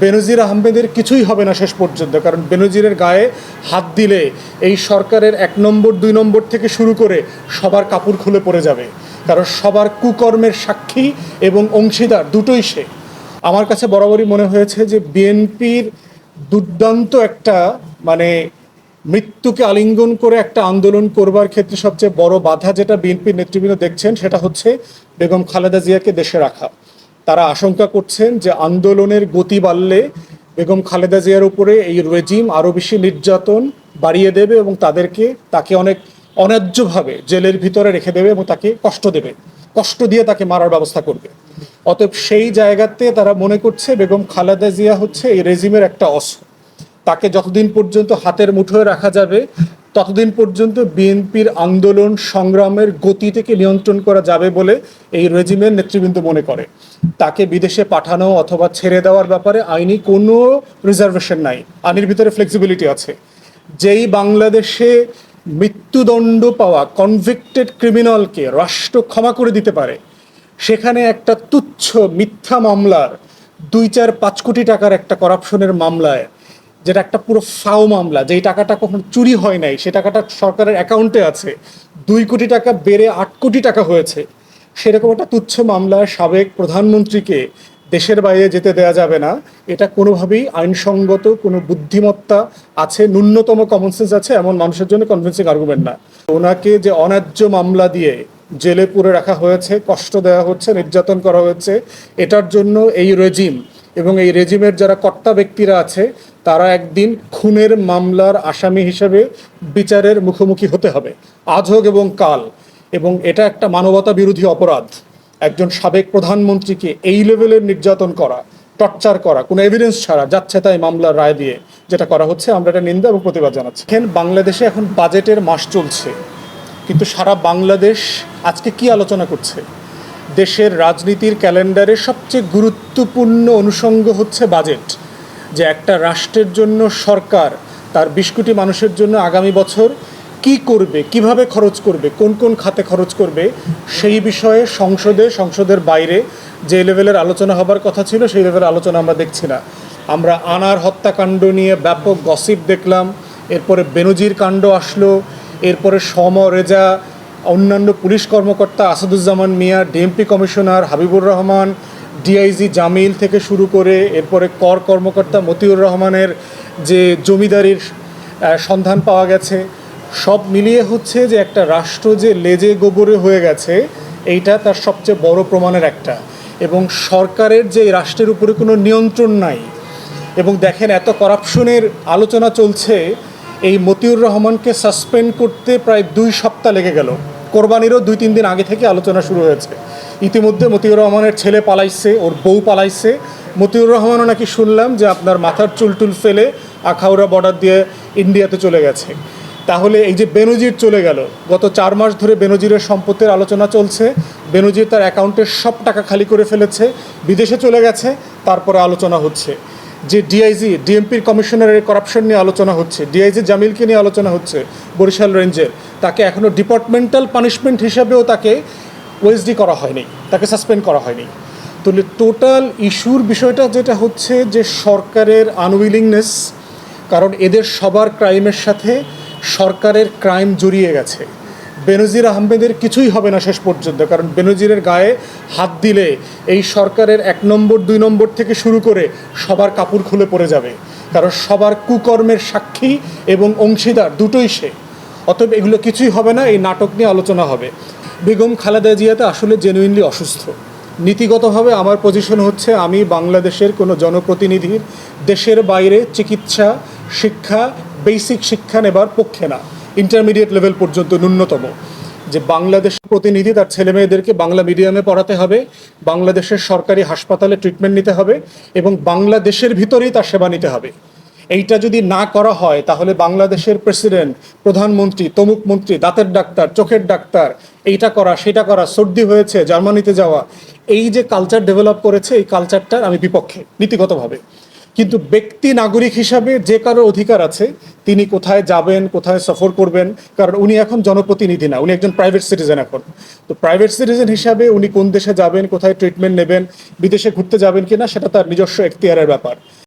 বেনজির আহমেদের কিছুই হবে না শেষ পর্যন্ত, কারণ বেনজিরের গায়ে হাত দিলে এই সরকারের এক নম্বর, দুই নম্বর থেকে শুরু করে সবার কাপড় খুলে পড়ে যাবে। কারণ সবার কুকর্মের সাক্ষী এবং অংশীদার দুটোই সে। আমার কাছে বরাবরই মনে হয়েছে যে বিএনপির দুর্দান্ত একটা মানে মৃত্যুকে আলিঙ্গন করে একটা আন্দোলন করবার ক্ষেত্রে সবচেয়ে বড় বাধা যেটা বিএনপির নেতৃবৃন্দ দেখছেন সেটা হচ্ছে বেগম খালেদা জিয়াকে দেশে রাখা। তারা আশঙ্কা করছেন যে আন্দোলনের গতি বাড়লে বেগম খালেদা জিয়ার উপরে এই রেজিম আরও বেশি নির্যাতন বাড়িয়ে দেবে এবং তাদেরকে তাকে অনেক অন্যায্যভাবে জেলের ভিতরে রেখে দেবে এবং তাকে কষ্ট দেবে, কষ্ট দিয়ে তাকে মারার ব্যবস্থা করবে। অতএব সেই জায়গাতে তারা মনে করছে বেগম খালেদা জিয়া হচ্ছে এই রেজিমের একটা অস্ত্র। তাকে যতদিন পর্যন্ত হাতের মুঠোয় রাখা যাবে ততদিন পর্যন্ত বিএনপির আন্দোলন সংগ্রামের গতি থেকে নিয়ন্ত্রণ করা যাবে বলে এই রেজিমের নেতৃবৃন্দ মনে করে। তাকে বিদেশে পাঠানো অথবা ছেড়ে দেওয়ার ব্যাপারে আইনি কোনো রিজার্ভেশন নাই, আইনের ভিতরে ফ্লেক্সিবিলিটি আছে। যেই বাংলাদেশে মৃত্যুদণ্ড পাওয়া কনভিক্টেড ক্রিমিনালকে রাষ্ট্র ক্ষমা করে দিতে পারে, সেখানে একটা তুচ্ছ মিথ্যা মামলার দুই চার পাঁচ কোটি টাকার একটা করাপশনের মামলায় যেটা একটা পুরো ফাও মামলা, যেই টাকাটা কখনো চুরি হয় নাই, সে টাকাটা সরকারের অ্যাকাউন্টে আছে, দুই কোটি টাকা বেড়ে আট কোটি টাকা হয়েছে, সেরকম একটা তুচ্ছ মামলায় সাবেক প্রধানমন্ত্রীকে দেশের বাইরে যেতে দেওয়া যাবে না। এটা কোনোভাবেই আইনসঙ্গত কোনো বুদ্ধিমত্তা আছে, ন্যূনতম কমন সেন্স আছে, এমন মানুষের জন্য কনভিন্সিং আর্গুমেন্ট না। ওনাকে যে অন্যায্য মামলা দিয়ে জেলে পুরে রাখা হয়েছে, কষ্ট দেওয়া হচ্ছে, নির্যাতন করা হয়েছে, এটার জন্য এই রেজিম এবং এই রেজিমের যারা কর্তা ব্যক্তিরা আছে তারা একদিন খুনের মামলার আসামি হিসেবে বিচারের মুখোমুখি হতে হবে, আজ হোক এবং কাল। এবং এটা একটা মানবতা বিরোধী অপরাধ। একজন সাবেক প্রধানমন্ত্রীকে এই লেভেলের নির্যাতন করা, টর্চার করা, কোনো এভিডেন্স ছাড়া যাচ্ছে তাই মামলার রায় দিয়ে যেটা করা হচ্ছে, আমরা এটা নিন্দা এবং প্রতিবাদ জানাচ্ছি। এখানে বাংলাদেশে এখন বাজেটের মাস চলছে, কিন্তু সারা বাংলাদেশ আজকে কি আলোচনা করছে? দেশের রাজনীতির ক্যালেন্ডারে সবচেয়ে গুরুত্বপূর্ণ অনুষঙ্গ হচ্ছে বাজেট। যে একটা রাষ্ট্রের জন্য সরকার তার বিশ কোটি মানুষের জন্য আগামী বছর কি করবে, কীভাবে খরচ করবে, কোন কোন খাতে খরচ করবে, সেই বিষয়ে সংসদে, সংসদের বাইরে যে লেভেলের আলোচনা হবার কথা ছিল সেই লেভেলের আলোচনা আমরা দেখছি না। আমরা আনার হত্যাকাণ্ড নিয়ে ব্যাপক গসিপ দেখলাম, এরপরে বেনজির কাণ্ড আসলো, এরপরে সম রেজা, অন্যান্য পুলিশ কর্মকর্তা Asaduzzaman Mia, DMP commissioner Habibur Rahman DIG Jamil থেকে শুরু করে এরপরে কর কর্মকর্তা মতিউর রহমানের যে জমিদারির সন্ধান পাওয়া গেছে, সব মিলিয়ে হচ্ছে যে একটা রাষ্ট্র যে লেজে গোবরে হয়ে গেছে, এইটা তার সবচেয়ে বড় প্রমাণের একটা। এবং সরকারের যে রাষ্ট্রের উপরে কোনো নিয়ন্ত্রণ নাই, এবং দেখেন এত করাপশনের আলোচনা চলছে, এই মতিউর রহমানকে সাসপেন্ড করতে প্রায় দুই সপ্তাহ লেগে গেল। কোরবানিরও দুই, তিন দিন আগে থেকে আলোচনা শুরু হয়েছে। ইতিমধ্যে মতিউর রহমানের ছেলে পালাইছে, ওর বউ পালাইছে। মতিউর রহমানও নাকি শুনলাম যে আপনার মাথার চুল টুল ফেলে আখাউড়া বর্ডার দিয়ে ইন্ডিয়াতে চলে গেছে। তাহলে এই যে বেনজির চলে গেল, গত চার মাস ধরে বেনজিরের সম্পত্তির আলোচনা চলছে। বেনজির তার অ্যাকাউন্টের সব টাকা খালি করে ফেলেছে, বিদেশে চলে গেছে, তারপরে আলোচনা হচ্ছে। যে ডিআইজি ডিএমপির কমিশনারের করাপশন নিয়ে আলোচনা হচ্ছে ডিআইজি জামিলকে নিয়ে আলোচনা হচ্ছে বরিশাল রেঞ্জের। তাকে এখনও ডিপার্টমেন্টাল পানিশমেন্ট হিসাবেও তাকে ওএসডি করা হয়নি, তাকে সাসপেন্ড করা হয়নি। তাহলে টোটাল ইস্যুর বিষয়টা যেটা হচ্ছে যে সরকারের আনউইলিংনেস কারণ এদের সবার ক্রাইমের সাথে সরকারের ক্রাইম জড়িয়ে গেছে। বেনজির আহমেদের কিছুই হবে না শেষ পর্যন্ত, কারণ বেনজিরের গায়ে হাত দিলে এই সরকারের এক নম্বর, দুই নম্বর থেকে শুরু করে সবার কাপড় খুলে পড়ে যাবে। কারণ সবার কুকর্মের সাক্ষী এবং অংশীদার দুটোই সে। অতএব এগুলো কিছুই হবে না, এই নাটক নিয়ে আলোচনা হবে। বেগম খালেদা জিয়াতে আসলে জেনুইনলি অসুস্থ। নীতিগতভাবে আমার পজিশন হচ্ছে, আমি বাংলাদেশের কোনো জনপ্রতিনিধির দেশের বাইরে চিকিৎসা, শিক্ষা বেসিক শিক্ষা নেবার পক্ষে না। ইন্টারমিডিয়েট লেভেল পর্যন্ত ন্যূনতম। যে বাংলাদেশ প্রতিনিধি তার ছেলে মেয়েদেরকে বাংলা মিডিয়ামে পড়াতে হবে, বাংলাদেশের সরকারি হাসপাতালে ট্রিটমেন্ট নিতে হবে এবং বাংলাদেশের ভিতরেই তার সেবা নিতে হবে। এইটা যদি না করা হয়, তাহলে বাংলাদেশের প্রেসিডেন্ট প্রধানমন্ত্রী, তমুক মন্ত্রী, দাঁতের ডাক্তার, চোখের ডাক্তার, এইটা করা, সেটা করা, সর্দি হয়েছে, জার্মানিতে যাওয়া, এই যে কালচার ডেভেলপ করেছে, এই কালচারটার আমি বিপক্ষে, নীতিগতভাবে। কিন্তু ব্যক্তি নাগরিক হিসাবে যে কারও অধিকার আছে, তিনি কোথায় যাবেন, কোথায় সফর করবেন, কারণ উনি এখন জনপ্রতিনিধি না, উনি একজন প্রাইভেট সিটিজেন এখন। তো প্রাইভেট সিটিজেন হিসাবে উনি কোন দেশে যাবেন, কোথায় ট্রিটমেন্ট নেবেন, বিদেশে ঘুরতে যাবেন কিনা, সেটা তার নিজস্ব এখতিয়ারের ব্যাপার।